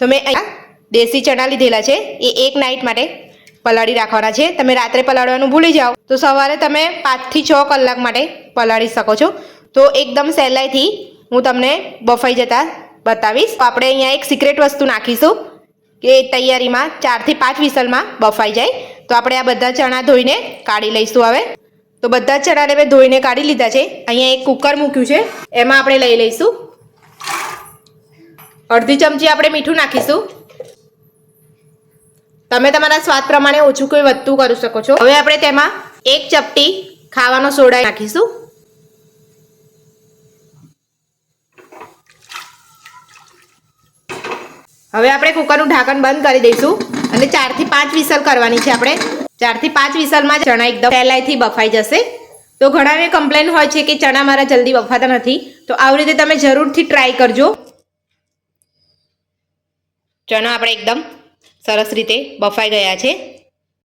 તો મેં અહીંયા દેશી ચણા લીધેલા છે. એ એક નાઇટ માટે પલાળી રાખવાના છે. તમે રાત્રે પલાળવાનું ભૂલી જાઓ. તો સવારે તમે પાંચથી છ કલાક માટે પલાળી શકો છો. તો એકદમ સહેલાઈથી હું તમને બફાઈ જતા બતાવીશ. આપણે અહીંયા એક સિક્રેટ વસ્તુ નાખીશું કે તૈયારીમાં ચારથી પાંચ વિસલમાં બફાઈ જાય. તો આપણે આ બધા ચણા ધોઈને કાઢી લઈશું હવે. તો બધા ચણાને મેં ધોઈને કાઢી લીધા છે. અહીંયા એક કુકર મૂક્યું છે. એમાં આપણે લઈ લઈશું. અડધી ચમચી આપણે મીઠું નાખીશું. તમે તમારા સ્વાદ પ્રમાણે ઓછું કોઈ વધતું કરી શકો છો. હવે આપણે તેમાં એક ચપટી ખાવાનો સોડા નાખીશું. હવે આપણે કુકરનું ઢાંકણ બંધ કરી દઈશું અને ચારથી પાંચ વિસલ કરવાની છે આપણે. ચારથી પાંચ વિસલમાં ચણા એકદમ સહેલાઈથી બફાઈ જશે. તો ઘણાને કમ્પ્લેન હોય છે કે ચણા મારા જલ્દી બફાતા નથી. તો આવી રીતે તમે જરૂરથી ટ્રાય કરજો. ચણા આપણે એકદમ સરસ રીતે બફાઈ ગયા છે.